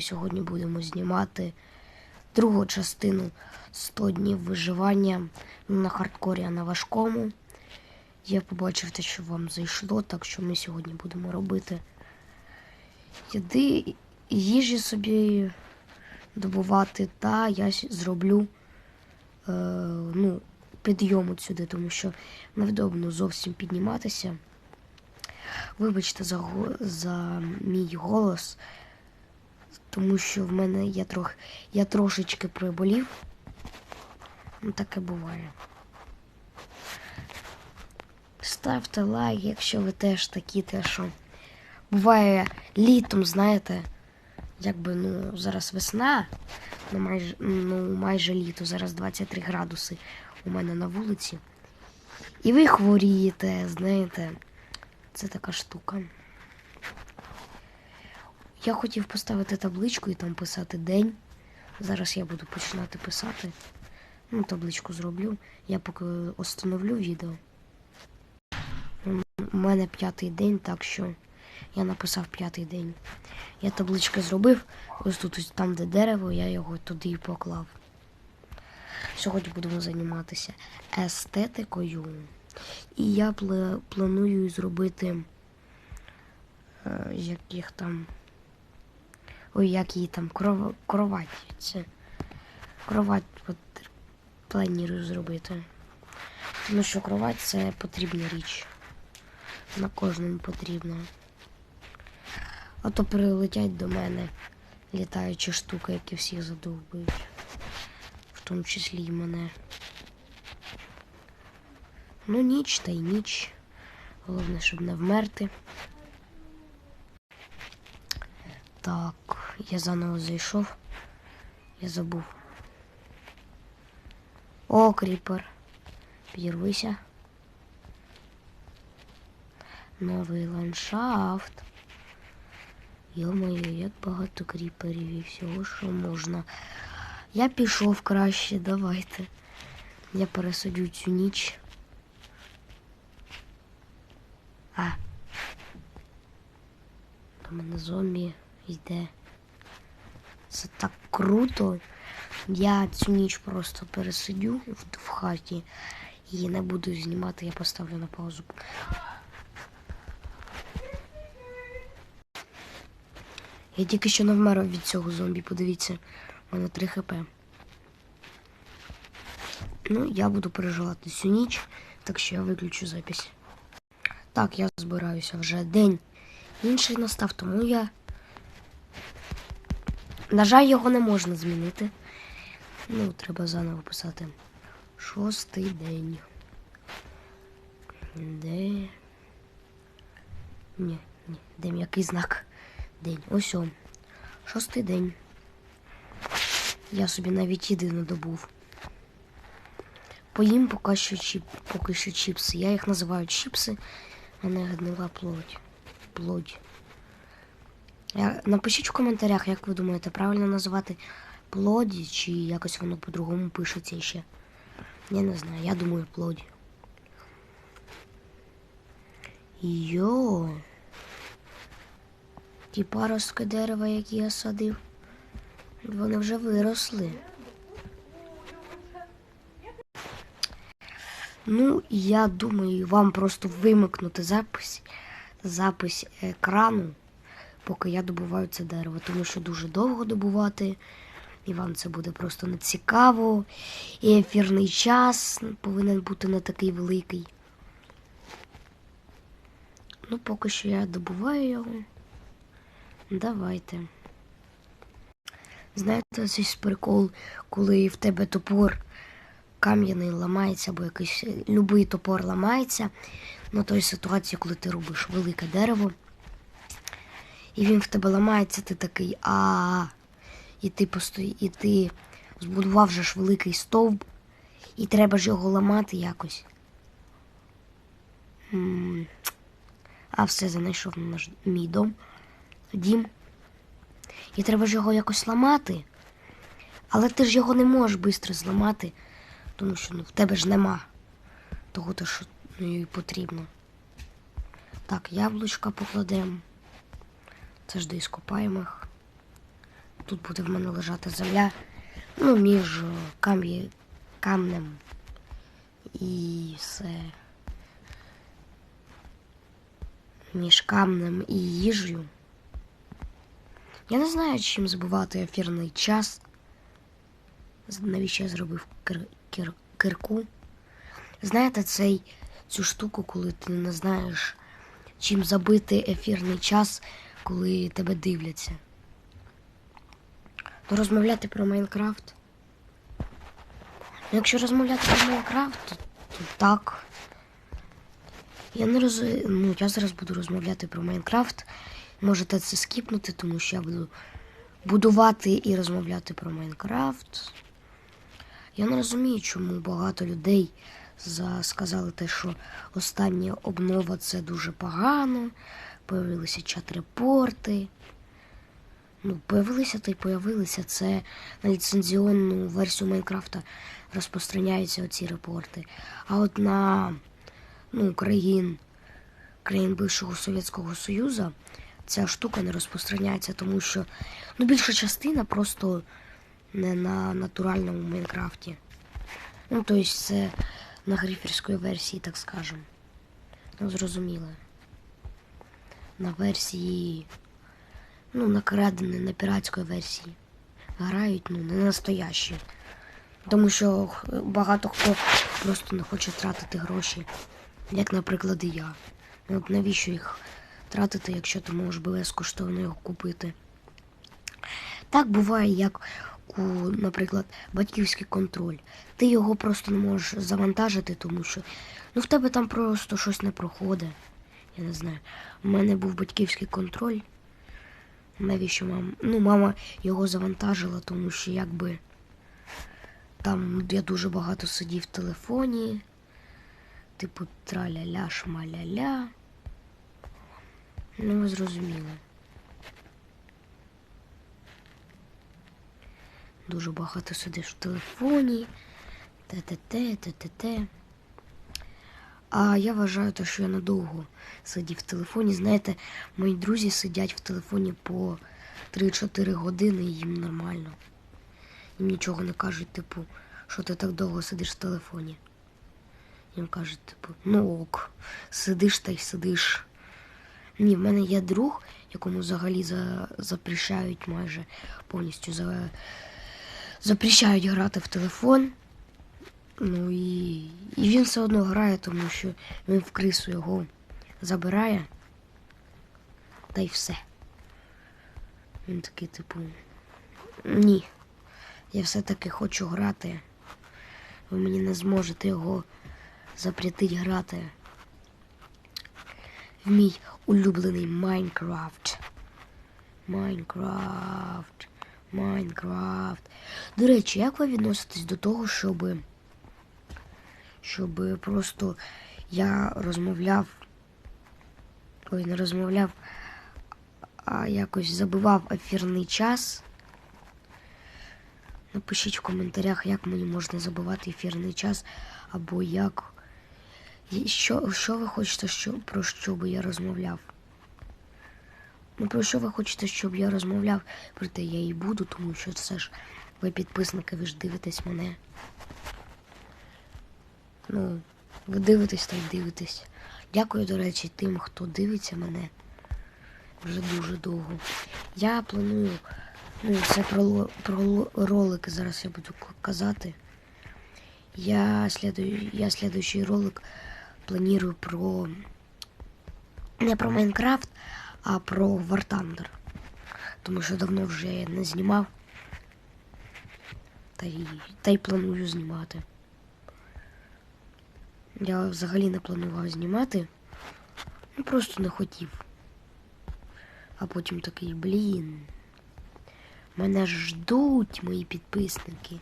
Сьогодні будемо знімати другу частину 100 днів виживання на хардкорі, а на важкому. Я побачив те, що вам зайшло, так що ми сьогодні будемо робити їди, їжі собі добувати, та я зроблю е, ну, підйом от сюди, тому що невдобно зовсім підніматися. Вибачте за, за мій голос тому що в мене я трох, я трошечки приболів. Ну, таке буває. Ставте лайк, якщо ви теж такі, те, що буває літом, знаєте, якби ну зараз весна, ну майже, ну, майже літо, зараз 23 градуси у мене на вулиці. І ви хворієте, знаєте, це така штука. Я хотів поставити табличку і там писати день. Зараз я буду починати писати. Ну, табличку зроблю. Я поки остановлю відео. У мене п'ятий день, так що я написав п'ятий день. Я таблички зробив. Ось тут, ось там, де дерево, я його туди і поклав. Сьогодні будемо займатися естетикою. І я планую зробити е, яких там. Ой, як її там кров... кровать. Це кровать от, планую зробити. Тому що кровать це потрібна річ. На кожному потрібно. А то прилетять до мене літаючі штуки, які всіх задовбують. В тому числі й мене. Ну, ніч та й ніч. Головне, щоб не вмерти. Так, я заново зайшов. Я забув. О, кріпер. Підірвися. Новий ландшафт. Йо-моє, як багато кріперів і всього, що можна. Я пішов краще, давайте. Я пересадю цю ніч. А. До мене зомбі йде. Це так круто. Я цю ніч просто пересидю в, хаті і не буду знімати, я поставлю на паузу. Я тільки що не вмер від цього зомбі, подивіться, у мене 3 хп. Ну, я буду переживати цю ніч, так що я виключу запись. Так, я збираюся вже день. Інший настав, тому я. На жаль, його не можна змінити. Ну, треба заново писати. Шостий день. Де. Ні, ні, де м'який знак. День. Ось он. Шостий день. Я собі навіть їди не добув. Поїм поки що, чіп, поки що чіпси. Я їх називаю чіпси, а не гнила плоть. Плоть. Напишіть в коментарях, як ви думаєте, правильно називати плоді, чи якось воно по-другому пишеться ще. Я не знаю, я думаю плоді. Йо. Ті паростки дерева, які я садив, вони вже виросли. Ну, я думаю, вам просто вимикнути запис, запис екрану, поки я добуваю це дерево, тому що дуже довго добувати, і вам це буде просто не цікаво. І ефірний час повинен бути не такий великий. Ну, поки що я добуваю його. Давайте. Знаєте, цей прикол, коли в тебе топор кам'яний ламається, або якийсь любий топор ламається на той ситуації, коли ти робиш велике дерево. І він в тебе ламається, ти такий а. І ти постої, і ти збудував же ж великий стовп, і треба ж його ламати якось. А все знайшов наш мій дом, дім. І треба ж його якось ламати. Але ти ж його не можеш швидко зламати, тому що ну, в тебе ж нема того, що ну, потрібно. Так, яблучка покладемо. Це ж до іскопаємих. тут буде в мене лежати земля. Ну, між е, камнем і все. Між камнем і їжею. Я не знаю, чим збивати ефірний час. Навіщо я зробив кир- кир- кирку? Знаєте, цей, цю штуку, коли ти не знаєш, чим забити ефірний час, коли тебе дивляться. Ну, розмовляти про Майнкрафт. Ну, якщо розмовляти про Майнкрафт, то, то так. Я не роз... Ну, я зараз буду розмовляти про Майнкрафт. Можете це скіпнути, тому що я буду будувати і розмовляти про Майнкрафт. Я не розумію, чому багато людей сказали те, що остання обнова це дуже погано. Появилися чат-репорти. Ну, появилися та й появилися. Це на ліцензіонну версію Майнкрафта розпространяються оці репорти. А от на ну, країн, країн бившого Совєтського Союзу ця штука не розпространяється, тому що ну, більша частина просто не на натуральному Майнкрафті. Ну, тобто це на гриферської версії, так скажем. Ну, зрозуміло. На версії. Ну, на крадене, на піратської версії. Грають, ну, не настоящі. Тому що багато хто просто не хоче тратити гроші. Як, наприклад, і я. Ну, от навіщо їх тратити, якщо ти можеш безкоштовно його купити? Так буває, як наприклад, батьківський контроль. Ти його просто не можеш завантажити, тому що ну, в тебе там просто щось не проходить. Я не знаю. У мене був батьківський контроль. Навіщо мама? Ну, мама його завантажила, тому що якби там я дуже багато сидів в телефоні. Типу траля-ля, шмаля-ля. Ну, ви зрозуміли. Дуже багато сидиш в телефоні. Те-те-те, те-те-те. А я вважаю, те, що я надовго сидів в телефоні. Знаєте, мої друзі сидять в телефоні по 3-4 години і їм нормально. Їм нічого не кажуть, типу, що ти так довго сидиш в телефоні. Їм кажуть, типу, ну ок, сидиш та й сидиш. Ні, в мене є друг, якому взагалі за, запрещають майже повністю за, запрещають грати в телефон. Ну і, і він все одно грає, тому що він в крису його забирає. Та й все. Він такий, типу, ні. Я все-таки хочу грати. Ви мені не зможете його запретити грати. В мій улюблений Майнкрафт. Майнкрафт. Майнкрафт. До речі, як ви відноситесь до того, щоб, щоб просто я розмовляв. Ой, не розмовляв, а якось забивав ефірний час. Напишіть в коментарях, як мені можна забивати ефірний час, або як. Що, що ви хочете, що, про що би я розмовляв? Ну, про що ви хочете, щоб я розмовляв? Проте я і буду, тому що це ж ви підписники, ви ж дивитесь мене. Ну, ви дивитесь та й дивитесь. Дякую, до речі, тим, хто дивиться мене вже дуже довго. Я планую, ну, це про, про ролики зараз я буду казати. Я, слідую, я слідуючий ролик планую про не про Майнкрафт, а про War Thunder. Тому що давно вже не знімав. Та й, та й планую знімати. Я взагалі не планував знімати. Ну просто не хотів. А потім такий, блін. Мене ждуть мої підписники.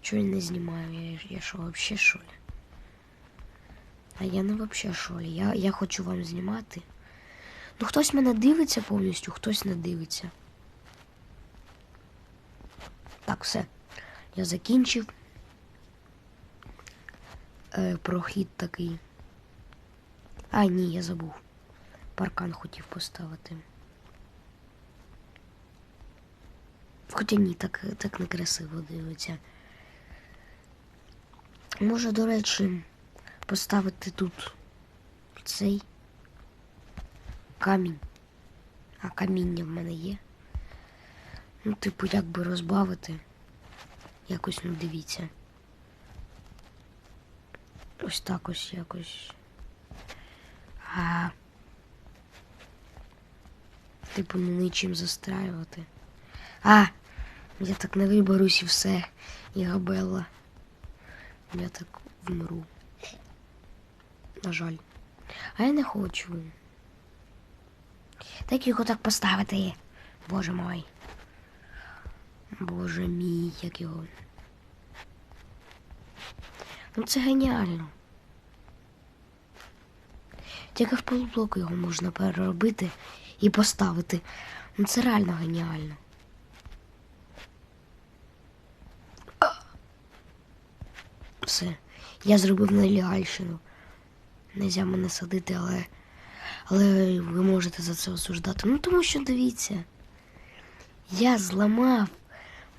Чого я не знімаю? Я, я що, вообще що? А я не вообще що ли? Я, я хочу вам знімати. Ну хтось мене дивиться повністю, хтось не дивиться. Так, все. Я закінчив. Е, прохід такий. А, ні, я забув. Паркан хотів поставити. Хоча ні, так, так некрасиво дивиться. Може, до речі, поставити тут цей камінь. А каміння в мене є. Ну, типу, як би розбавити. Якось, ну дивіться. Ось так ось якось. А. Типу, ну нічим застраювати. А! Я так не виберусь і все. І габела. Я так вмру. На жаль. А я не хочу. Так його так поставити. Боже мой. Боже мій, як його. Ну це геніально. Тільки в полублоку його можна переробити і поставити. Ну це реально геніально. Все. Я зробив нелегальщину. Нельзя мене садити, але. Але ви можете за це осуждати. Ну тому що дивіться. Я зламав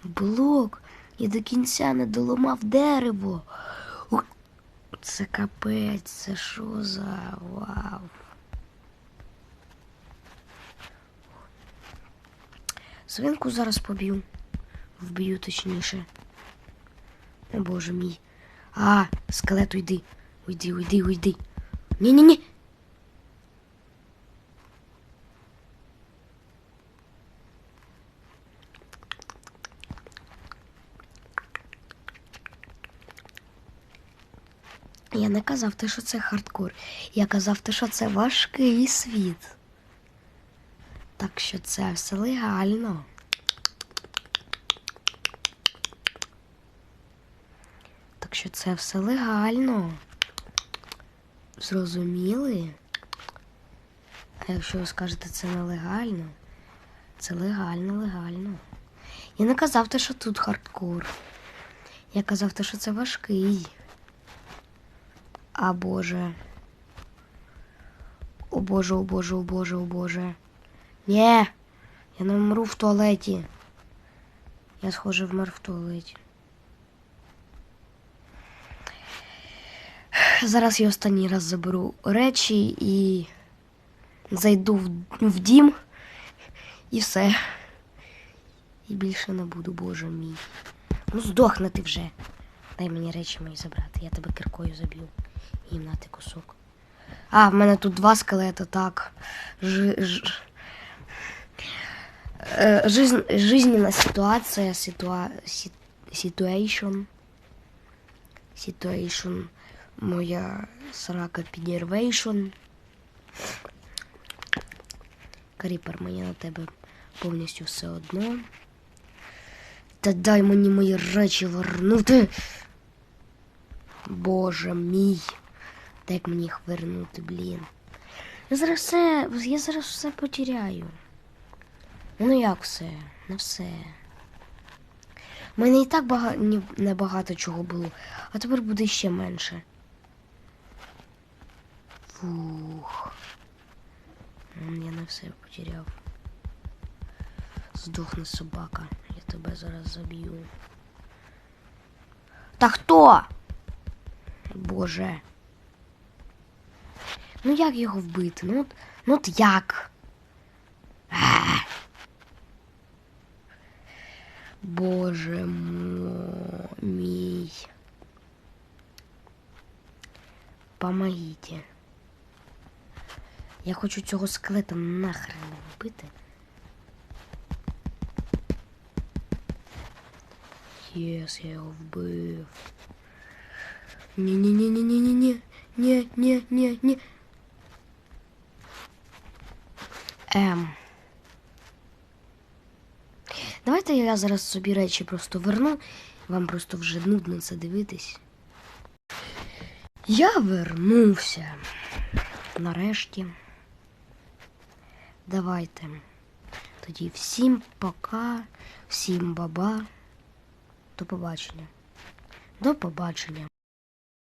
блок і до кінця не доламав дерево. Це капець, це що за вау. Свинку зараз поб'ю. Вб'ю точніше. О боже мій. А, скелет, уйди. Уйди, уйди, уйди. Ні-ні-ні. Я не казав те, що це хардкор. Я казав те, що це важкий світ. Так що це все легально. Так що це все легально. Зрозуміли? А якщо ви скажете це нелегально, це легально, легально. Я не казав те, що тут хардкор. Я казав те, що це важкий. А Боже. О Боже, о Боже, о Боже, о Боже. Ні, я не вмру в туалеті. Я схоже вмер в туалеті. Зараз я останній раз заберу речі і зайду в, в дім і все. І більше не буду, боже мій. Ну здохни ти вже. Дай мені речі мої забрати, я тебе киркою заб'ю. Їм нати кусок. А, в мене тут два скелета, так. Ж, ж, е, жизнь, жизненна ситуація, ситуа, situation. Situation. Моя срака підірвейшн. Кріпер, мені на тебе повністю все одно. Та дай мені мої речі вернути. Боже мій. Та як мені їх вернути, блін. Я зараз все. Я зараз все потеряю. Ну як все? Не все. У мене і так бага... небагато чого було, а тепер буде ще менше. Фух. Я не все потеряв. Здохни собака. Я тебе зараз заб'ю. Та хто? Боже. Ну як його вбити? Ну от, ну от як? А! Боже мо- мій. Помогите. Я хочу цього скелета нахрен вбити. Єс, я його вбив. Ні-ні-ні-ні-ні-ні-ні. Ні, Ні. Ем. Давайте я зараз собі речі просто верну. Вам просто вже нудно це дивитись. Я вернувся. Нарешті. Давайте. Тоді всім пока, всім баба. До побачення. До побачення.